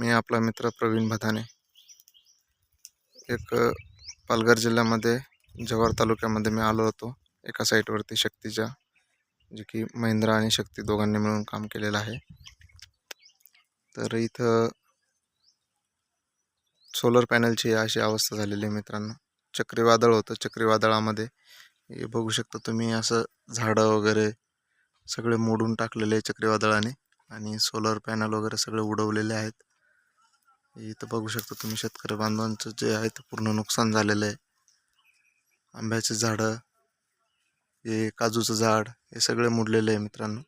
मी आपला मित्र प्रवीण भदाने. एक पालघर जिल्ह्यामध्ये जव्हार तालुक्यामध्ये मी आलो होतो. एका साईटवरती शक्तीच्या जे की महिंद्रा आणि शक्ती दोघांनी मिळून काम केलेलं आहे. तर इथं सोलर पॅनलची अशी अवस्था झालेली आहे मित्रांनो. चक्रीवादळ होतं. चक्रीवादळामध्ये हे बघू शकता तुम्ही असं झाडं वगैरे सगळे मोडून टाकलेले आहे चक्रीवादळाने. आणि सोलर पॅनल वगैरे सगळे उडवलेले आहेत. इथं बघू शकता तुम्ही शेतकरी बांधवांचं जे आहे ते पूर्ण नुकसान झालेलं आहे. आंब्याचे झाडं हे काजूचं झाड हे सगळे मोडलेलं आहे मित्रांनो.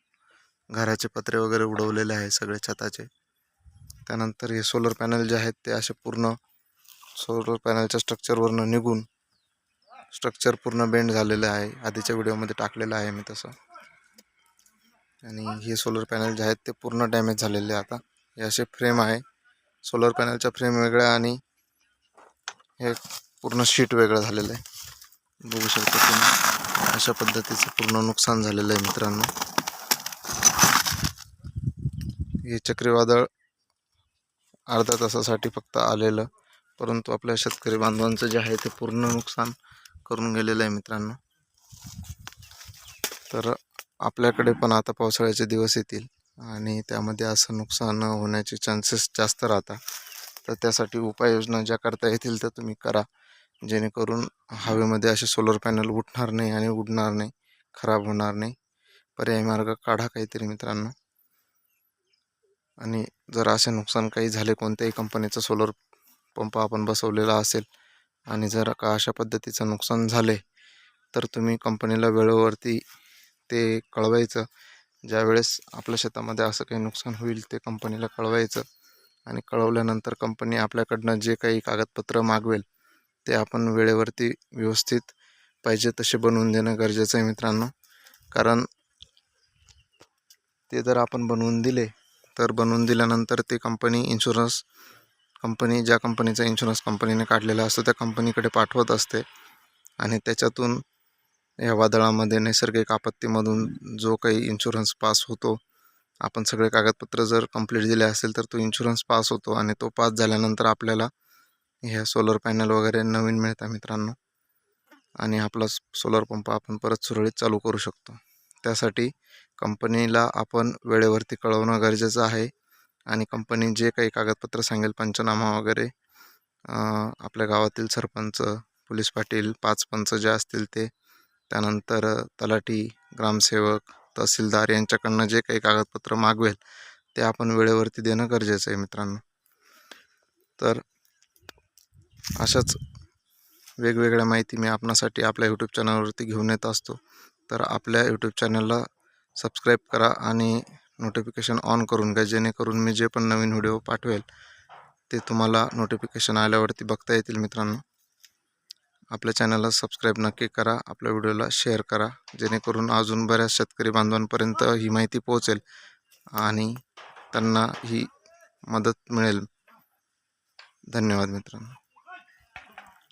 घराचे पत्रे वगैरे उडवलेले आहे सगळे छताचे. त्यानंतर हे सोलर पॅनल जे आहेत ते असे पूर्ण सोलर पॅनलच्या स्ट्रक्चरवरनं निघून स्ट्रक्चर पूर्ण बेंड झालेलं आहे. आधीच्या व्हिडिओमध्ये टाकलेलं आहे मी तसं. आणि हे सोलर पॅनल जे आहेत ते पूर्ण डॅमेज झालेले आहे आता. हे असे फ्रेम आहे. सोलर पॅनलच्या फ्रेम वेगळ्या आणि हे पूर्ण शीट वेगळं झालेलं आहे. बघू शकता तुम्ही अशा पद्धतीचं पूर्ण नुकसान झालेलं आहे मित्रांनो. हे चक्रीवादळ अर्धा तासासाठी फक्त आलेलं परंतु आपल्या शेतकरी बांधवांचं जे आहे ते पूर्ण नुकसान करून गेलेलं आहे मित्रांनो. तर आपल्याकडे पण आता पावसाळ्याचे दिवस येतील. आणि त्यामध्ये असं नुकसान होण्याचे चान्सेस जास्त राहतात. तर त्यासाठी उपाययोजना ज्या करता येतील त्या तुम्ही करा. जेणेकरून हवेमध्ये असे सोलर पॅनल उठणार नाही आणि उडणार नाही खराब होणार नाही. पर्यायी मार्ग काढा काहीतरी मित्रांनो. आणि जर असे नुकसान काही झाले कोणत्याही कंपनीचा सोलर पंप आपण बसवलेला असेल आणि जर का अशा पद्धतीचं नुकसान झाले तर तुम्ही कंपनीला वेळेवरती ते कळवायचं. ज्यावेळेस आपल्या शेतामध्ये असं काही नुकसान होईल ते कंपनीला कळवायचं आणि कळवल्यानंतर कंपनी आपल्याकडनं जे काही कागदपत्र मागवेल ते आपण वेळेवरती व्यवस्थित पाहिजे तसे बनवून देणं गरजेचं आहे मित्रांनो. कारण ते जर आपण बनवून दिले तर बनवून दिल्यानंतर ते कंपनी इन्शुरन्स कंपनी ज्या कंपनीचा इन्शुरन्स कंपनीने काढलेला असतो त्या कंपनीकडे पाठवत असते आणि त्याच्यातून या वादळामध्ये नैसर्गिक आपत्तीमधून जो काही इन्शुरन्स पास होतो आपण सगळे कागदपत्र जर कंप्लीट दिले असेल तर तो इन्शुरन्स पास होतो आणि तो पास झाल्यानंतर आपल्याला ह्या सोलर पॅनल वगैरे नवीन मिळतात मित्रांनो. आणि आपला सोलर पंप आपण परत सुरळीत चालू करू शकतो. त्यासाठी कंपनीला आपण वेळेवरती कळवणं गरजेचं आहे. आणि कंपनी जे काही कागदपत्र सांगेल पंचनामा वगैरे आपल्या गावातील सरपंच पोलीस पाटील पाच पंच जे असतील ते त्यानंतर तलाठी ग्रामसेवक तहसीलदार यांच्याकडनं जे काही कागदपत्र मागवेल ते आपण वेळेवरती देणं गरजेचं आहे मित्रांनो. तर अशाच वेगवेगळ्या माहिती मी आपणासाठी आपल्या यूट्यूब चॅनलवरती घेऊन येत असतो. तर आपल्या यूट्यूब चॅनलला सबस्क्राईब करा आणि नोटिफिकेशन ऑन करून घ्या जेणेकरून मी जे पण नवीन व्हिडिओ पाठवेल ते तुम्हाला नोटिफिकेशन आल्यावरती बघता येतील मित्रांनो. आपल्या चॅनलला सबस्क्राईब नक्की करा आपल्या व्हिडिओला शेअर करा जेणेकरून अजून बऱ्याच शेतकरी बांधवांपर्यंत ही माहिती पोहोचेल आणि त्यांना ही मदत मिळेल. धन्यवाद मित्रांनो.